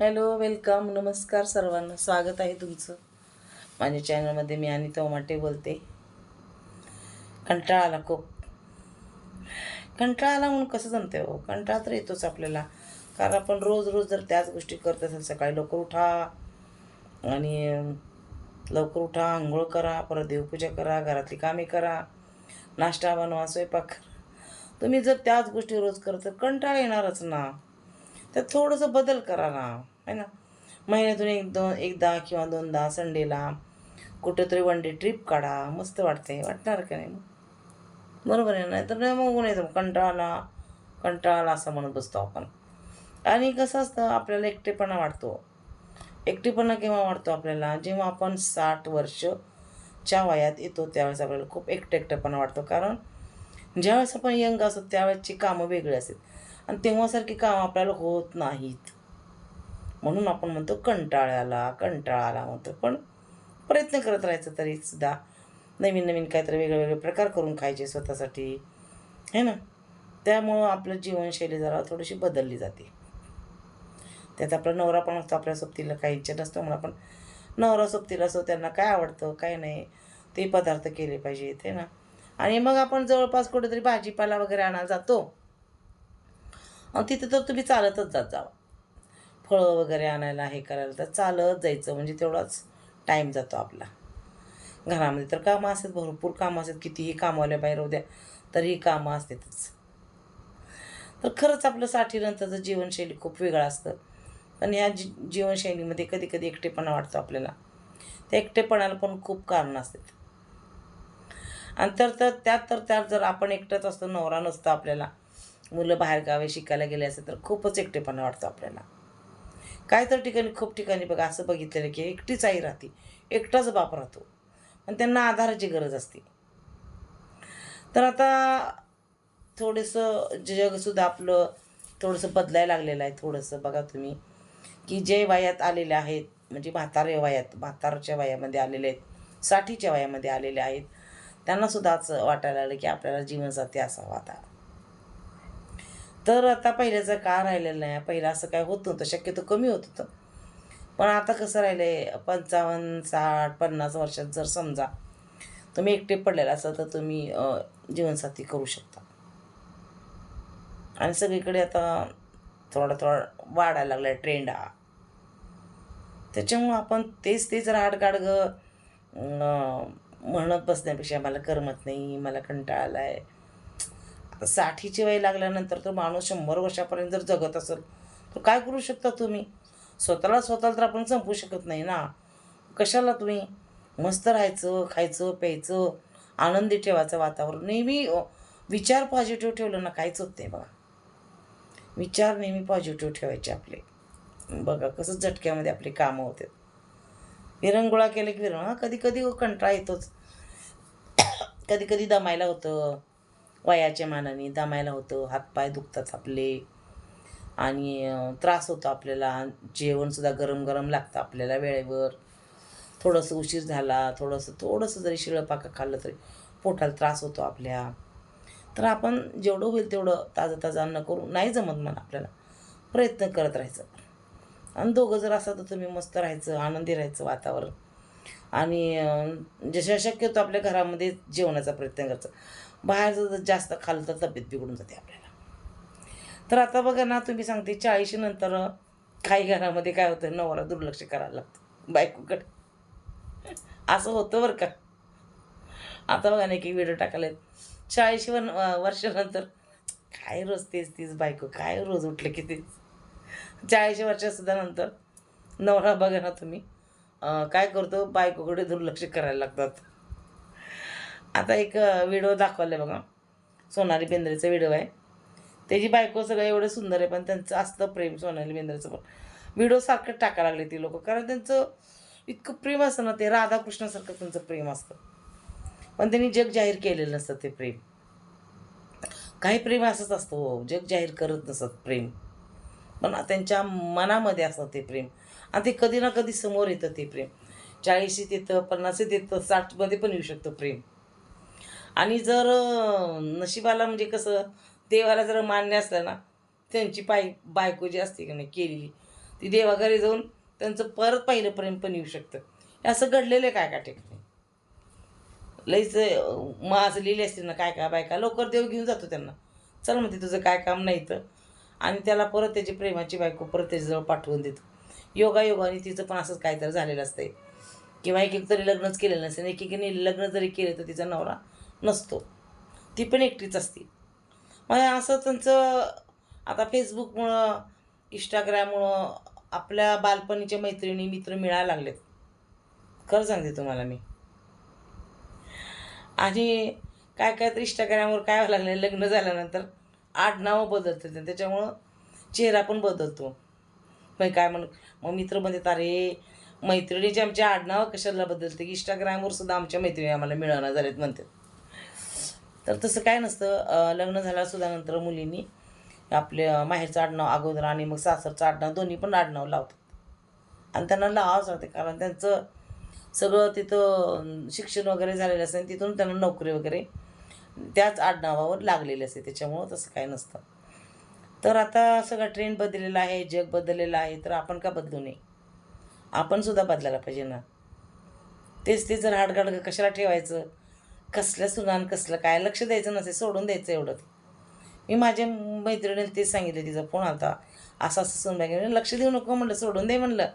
Hello welcome नमस्कार सर्वांना. स्वागत आहे तुमचं. माझ्या चॅनलमध्ये मी अनिता उमाटे बोलते. कंटाळा आला खूप. कंटाळा आला म्हणून कसं जमते हो? कंटाळा तर येतोच आपल्याला. कारण आपण रोज रोज जर त्याच गोष्टी करत असेल सकाळी लवकर उठा. आणि लवकर उठा आंघोळ करा परत देवपूजा करा घरातली कामे करा नाश्ता बनवा स्वयंपाक करा. तुम्ही जर त्याच गोष्टी रोज करत तर कंटाळा येणारच ना. तर थोडंसं बदल करा ना है ना? महिन्यातून एक दोन एकदा किंवा दोनदा संडेला कुठंतरी वन डे ट्रिप काढा मस्त वाटते वाटणार का नाही बरोबर आहे नाही तर नाही मग येतो तर कंटाळा कंटाळा असं म्हणत बसतो आपण. आणि कसं असतं आपल्याला एकटेपणा वाटतो. एकटेपणा केव्हा वाटतो आपल्याला? जेव्हा आपण साठ वर्षच्या वयात येतो त्यावेळेस आपल्याला खूप एकटे एकटेपणा वाटतो. कारण ज्यावेळेस आपण यंग असतो त्यावेळेसची कामं वेगळी असतात. आणि तेव्हासारखी कामं आपल्याला होत नाहीत. म्हणून आपण म्हणतो कंटाळ्याला कंटाळाला म्हणतो. पण प्रयत्न करत राहायचं तरी सुद्धा. नवीन नवीन काहीतरी वेगळे वेगळे प्रकार करून खायचे स्वतःसाठी. है ना? त्यामुळं आपलं जीवनशैली जरा थोडीशी बदलली जाते. त्यात आपला नवरा पण असतो आपल्या सोबतीला काही इच्छा नसतो म्हणून आपण नवरा सोबतीला असतो त्यांना काय आवडतं काय नाही ते पदार्थ केले पाहिजेत है ना? आणि मग आपण जवळपास कुठेतरी भाजीपाला वगैरे आणायला जातो. आणि तिथं तर तुम्ही चालतच जात जावा. फळं वगैरे आणायला हे करायला तर चालत जायचं म्हणजे तेवढाच टाईम जातो आपला. घरामध्ये तर कामं असतात भरपूर कामं असतात. कितीही कामवाल्या बाहेर उद्या तरीही कामं असतातच. तर खरंच आपलं साठीनंतरचं जीवनशैली खूप वेगळं असतं. पण ह्या जी जीवनशैलीमध्ये कधी कधी एकटेपणा वाटतो आपल्याला. त्या एकटेपणाला पण खूप कारणं असतात. आणि तर तर त्यात तर त्यात जर आपण एकटंच असतो नवरा नसतो आपल्याला. मुलं बाहेरगावी शिकायला गेले असेल तर खूपच एकटेपणा वाटतो आपल्याला. काय तर ठिकाणी खूप ठिकाणी बघा असं बघितलेलं की एकटीच आई राहते एकटाच बाप राहतो. आणि त्यांना आधाराची गरज असते. तर आता थोडंसं जगसुद्धा आपलं थोडंसं बदलायला लागलेलं आहे. थोडंसं बघा तुम्ही की जे वयात आलेले आहेत म्हणजे म्हातारे वयात म्हातारच्या वयामध्ये आलेले आहेत साठीच्या वयामध्ये आलेले आहेत त्यांनासुद्धा असं वाटायला लागलं की आपल्याला जीवनसाथी असावा आता. तर आता पहिल्याचं का राहिलेलं नाही? पहिलं असं काय होत नव्हतं. शक्यतो कमी होत होतं. पण आता कसं राहिलं आहे पंचावन्न साठ पन्नास वर्षात जर समजा तुम्ही एकटे पडलेला असाल तर तुम्ही जीवनसाथी करू शकता. आणि सगळीकडे आता थोडा थोडा वाढायला लागला आहे ट्रेंड हा. त्याच्यामुळं आपण तेच तेच राडगाडगं म्हणत बसण्यापेक्षा मला करमत नाही मला कंटाळा आला आहे आता साठीची वय लागल्यानंतर तर माणूस शंभर वर्षापर्यंत जर जगत असेल तर काय करू शकता तुम्ही? स्वतःला स्वतःला तर आपण संपू शकत नाही ना. कशाला तुम्ही? मस्त राहायचं खायचं प्यायचं आनंदी ठेवायचं वातावरण. नेहमी विचार पॉझिटिव्ह ठेवलं ना काहीच होत नाही बघा. विचार नेहमी पॉझिटिव्ह ठेवायचे आपले. बघा कसं झटक्यामध्ये आपली कामं होतात विरंगुळा केले की विरंग कधी कधी कंटाळा येतोच. कधी कधी दमायला होतं. वयाच्या मानाने दमायला होतं हातपाय दुखतात आपले. आणि त्रास होतो आपल्याला. जेवणसुद्धा गरम गरम लागतं आपल्याला वेळेवर. थोडंसं उशीर झाला थोडंसं थोडंसं जरी शिळं खाल्लं तरी पोटाला त्रास होतो आपल्या. तर आपण जेवढं होईल तेवढं ताजं ताजं अन्न करू. नाही जमत मला आपल्याला. प्रयत्न करत राहायचं. आणि दोघं जर असा तर तुम्ही मस्त राहायचं आनंदी राहायचं वातावरण. आणि जशा शक्यतो आपल्या घरामध्ये जेवणाचा प्रयत्न करायचा. बाहेरचं जर जास्त खाल्लं तर तब्येत बिघडून जाते आपल्याला. तर आता बघा ना तुम्ही सांगते चाळीशी नंतर काही घरामध्ये काय होतं नवरा दुर्लक्ष करायला लागतं बायकोकडे. असं होतं बरं का. आता बघा ना की व्हिडिओ टाकायला चाळीशी वर वर्षानंतर काय रोज तेच तीच बायको काय रोज उठले की तेच. चाळीशी वर्षासुद्धा नंतर नवरा बघा ना तुम्ही काय करतो बायकोकडे दुर्लक्ष करायला लागतात. आता एक व्हिडिओ दाखवला आहे बघा. सोनाली बेंद्रेचा व्हिडिओ आहे. त्याची बायको सगळं एवढं सुंदर आहे पण त्यांचं असतं प्रेम सोनाली बेंद्रेचं पण. व्हिडिओ सारखं टाकायला लागले ती लोक. कारण त्यांचं इतकं प्रेम असतं ना ते राधाकृष्णासारखं त्यांचं प्रेम असतं. पण त्यांनी जग जाहीर केलेलं नसतं ते प्रेम. काही प्रेम असंच असतं हो. जग जाहीर करत नसत प्रेम. पण त्यांच्या मनामध्ये असतं ते प्रेम. आणि ते कधी ना कधी समोर येतं ते प्रेम. चाळीशीत येतं पन्नासीत येतं साठमध्ये पण येऊ शकतं प्रेम. आणि जर नशिबाला म्हणजे कसं देवाला जर मान्य असलं ना त्यांची पाय बायको जी असते की नाही केलेली ती देवाघरी जाऊन त्यांचं परत पहिलं प्रेम पण येऊ शकतं. हे असं घडलेलं आहे काय काय ठिकाणी लईच मास लिहिली असते ना काय काय बायका लवकर देव घेऊन जातो त्यांना. चल म्हणते तुझं काय काम नाही तर आणि त्याला परत त्याची प्रेमाची बायको परत त्याच्याजवळ पाठवून देतो. योगा योगाने तिचं पण असंच काहीतरी झालेलं असतंय. किंवा एक एक तरी लग्नच केलेलं नसेल एक एकीने लग्न जरी केलं तर तिचा नवरा नसतो. ती पण एकटीच असते. मग असं त्यांचं आता फेसबुकमुळं इंस्टाग्राममुळं आपल्या बालपणीच्या मैत्रिणी मित्र मिळायला लागलेत. खरं सांगते तुम्हाला मी. आणि काय काय तर इंस्टाग्रामवर काय व्हायला लागलं लग्न झाल्यानंतर आडनावं बदलतं ते त्याच्यामुळं चेहरा पण बदलतो. मग काय म्हण मग मित्र म्हणतात अरे मैत्रिणीचे आमच्या आडनावं कशाला बदलते? की इंस्टाग्रामवर सुद्धा आमच्या मैत्रिणी आम्हाला मिळवणार झालेत म्हणतात. तर तसं काय नसतं लग्न झाल्यासुद्धानंतर सुद्धा नंतर मुलींनी आपल्या माहेरचं आडनाव अगोदर आणि मग सासरचं आडनाव दोन्ही पण आडनाव लावतात. आणि त्यांना लावावंच लागते कारण त्यांचं सगळं तिथं शिक्षण वगैरे झालेलं असतं आणि तिथून त्यांना नोकरी वगैरे त्याच आडनावावर लागलेली असते त्याच्यामुळं तसं काय नसतं. तर आता सगळा ट्रेंड बदललेला आहे जग बदललेलं आहे तर आपण का बदलू नये? आपणसुद्धा बदलायला पाहिजे ना. तेच ते जर हाडगाड कशाला ठेवायचं? कसल्या सुनान कसलं काय लक्ष द्यायचं नसेल सोडून द्यायचं एवढं. मी माझ्या मैत्रिणीला तेच सांगितलं तिचा फोन आता असं असं सुनबाई गेलं लक्ष देऊ नको म्हणलं सोडून दे म्हणलं.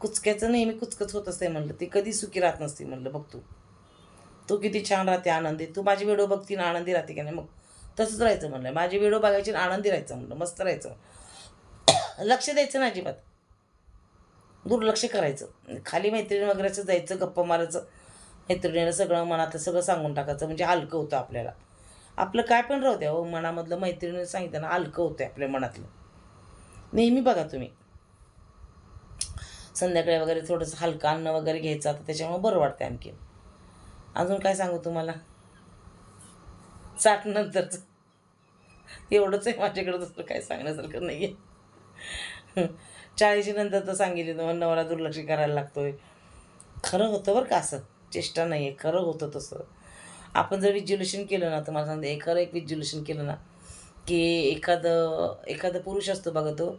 कुचक्याचं नेहमी कुचकच होत असते म्हणलं. ती कधी सुखी राहत नसते म्हणलं बघ तू. तू किती छान राहते आनंदी. तू माझी व्हिडिओ बघती ना आनंदी राहते की नाही? मग तसंच राहायचं म्हणलं. माझी व्हिडिओ बघायची आणि आनंदी राहायचं म्हणलं. मस्त राहायचं. लक्ष द्यायचं ना अजिबात. दुर्लक्ष करायचं. खाली मैत्रिणी वगैरेचं जायचं गप्पा मारायचं. मैत्रिणीला सगळं मनात सगळं सांगून टाकायचं म्हणजे हलकं होतं आपल्याला. आपलं काय पण राहू द्या हो मनामधलं मैत्रिणीनं सांगितलं हलकं होतं आपल्या मनातलं. नेहमी बघा तुम्ही. संध्याकाळी वगैरे थोडंसं हलकं अन्न वगैरे घ्यायचं आता त्याच्यामुळे बरं वाटतं आणखी. अजून काय सांगू तुम्हाला? साठ नंतरचं एवढंच आहे माझ्याकडं दुसरं काय सांगण्यासारखं नाही आहे चाळीशी नंतर तर सांगितले तुम्हाला नवरा दुर्लक्ष करायला लागतोय. खरं होतं बरं का असं? चेष्टा नाही आहे खरं होतं तसं. आपण जर विज्युलेशन केलं ना तर मला सांगते एखादं एक विज्युलेशन केलं ना की एखादं एखादा पुरुष असतो बघा तो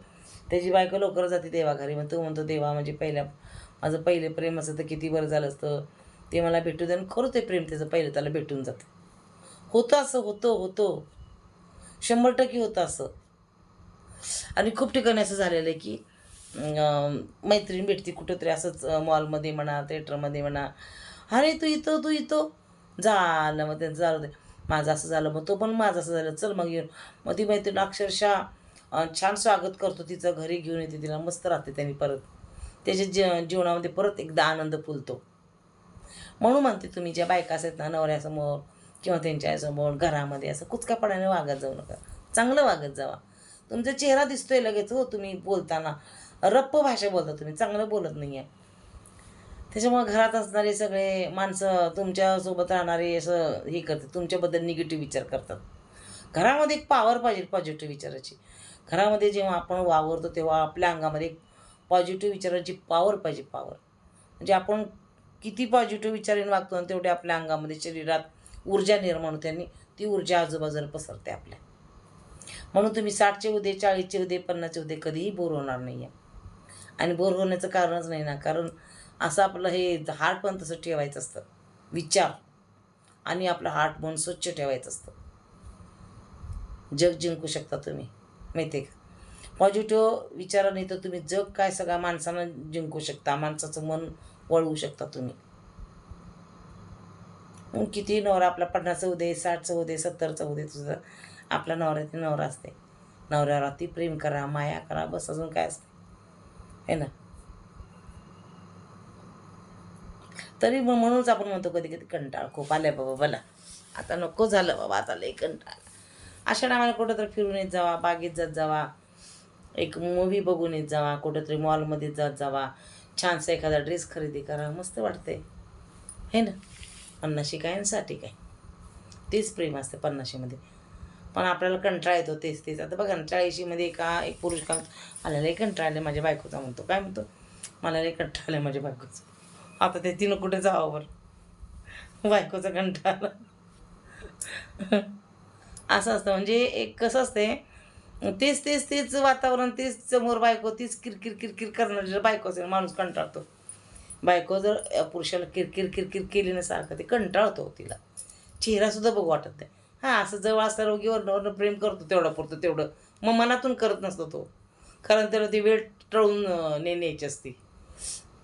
त्याची बायको लवकर जाते देवाघरी. मग तो म्हणतो देवा म्हणजे पहिल्या माझं पहिले प्रेम असं तर किती बरं झालं असतं. ते मला भेटू दे. आणि खरं ते प्रेम त्याचं पहिलं त्याला भेटून जातं. होतं असं होतं होतं. शंभर टक्के होतं असं. आणि खूप ठिकाणी असं झालेलं आहे की मैत्रीण भेटते कुठंतरी असंच मॉलमध्ये म्हणा थिएटरमध्ये म्हणा अरे तू इथं तू इथं. झालं मग त्यांचं झालं ते. माझं असं झालं मग तो पण माझं असं झालं. चल मग येऊन. मग ती मैत्रीण अक्षरशः छान स्वागत करतो तिचं घरी घेऊन येते तिला. मस्त राहते त्यांनी परत. त्याच्या जे जीवनामध्ये परत एकदा आनंद फुलतो. म्हणून म्हणते तुम्ही ज्या बायका असतात ना नवऱ्यासमोर किंवा त्यांच्यासमोर घरामध्ये असं कुचकापणाने वागत जाऊ नका. चांगलं वागत जावा. तुमचा चेहरा दिसतोय लगेच हो तुम्ही बोलताना. रप्प भाषा बोलता तुम्ही चांगलं बोलत नाही आहे त्याच्यामुळे घरात असणारे सगळे माणसं तुमच्यासोबत राहणारे असं हे करतात. तुमच्याबद्दल निगेटिव्ह विचार करतात. घरामध्ये एक पावर पाहिजे पॉझिटिव्ह विचाराची. घरामध्ये जेव्हा आपण वावरतो तेव्हा आपल्या अंगामध्ये एक पॉझिटिव्ह विचाराची पावर पाहिजे पावर म्हणजे आपण किती पॉझिटिव्ह विचाराने वागतो आणि तेवढे आपल्या अंगामध्ये शरीरात ऊर्जा निर्माण होते आणि ती ऊर्जा आजूबाजूला पसरते आपल्या. म्हणून तुम्ही साठचे उदे चाळीसचे उदे पन्नासचे उदे कधीही बोर होणार नाही आहे आणि बोर होण्याचं कारणच नाही ना कारण असं आपलं हे हार्ट पण तसं ठेवायचं असतं. विचार. आणि आपलं हार्ट मन स्वच्छ ठेवायचं असतं. जग जिंकू शकता तुम्ही. माहिती आहे का? पॉझिटिव्ह विचाराने तर तुम्ही जग काय सगळ्या माणसांना जिंकू शकता. माणसाचं मन वळवू शकता तुम्ही. मग किती नवरा आपला पन्नास उदे साठचं उदे सत्तरचा उदे तुझं आपला नवरा नवरा असते. नवऱ्यावर ती प्रेम करा माया करा बस अजून काय असते. है ना? तरी मग म्हणूनच आपण म्हणतो कधी कधी कंटाळ खूप आलाय बाबा मला आता नको झालं बाबा आता लई कंटाळ. अशा टायमाला कुठंतरी फिरून येत जावा बागेत जात जावा. एक मूवी बघून येत जावा कुठंतरी मॉलमध्ये जात जावा. छानसा एखादा ड्रेस खरेदी करा मस्त वाटते हे ना? पन्नाशी काय आणि साठी काय? तेच प्रेम असते पन्नाशीमध्ये. पण आपल्याला कंटाळा येतो तेच तेच. आता बघा ना चाळीशीमध्ये का एक पुरुष का आलेला एक कंटाळा आले माझ्या बायकोचा म्हणतो. काय म्हणतो? मला लई कंटाळा आले माझ्या बायकोचं. आता ते तिनं कुठे जावं बरं? बायकोचा कंटाळा. असं असतं म्हणजे एक कसं असते तेच तेच तेच वातावरण तेच समोर बायको तीच किरकिर किरकिर करणारी जर बायको असेल माणूस कंटाळतो. बायको जर पुरुषाला किरकिर किरकिर केली ना सारखं ते कंटाळतो तिला. चेहरासुद्धा बघू वाटत नाही. हां असं जवळ असता रोगीवर वरनं प्रेम करतो तेवढं पुरतो तेवढं. मग मनातून करत नसतो तो. कारण त्याला ती वेळ टळून नेण्याची असती.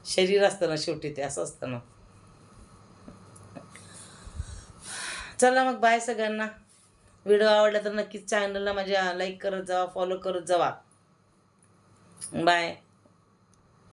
शरीर असतं ना शेवटी ते असं असतं ना. चला मग बाय सगळ्यांना. व्हिडिओ आवडला तर नक्कीच चॅनलला माझ्या लाईक करत जावा फॉलो करत जावा. बाय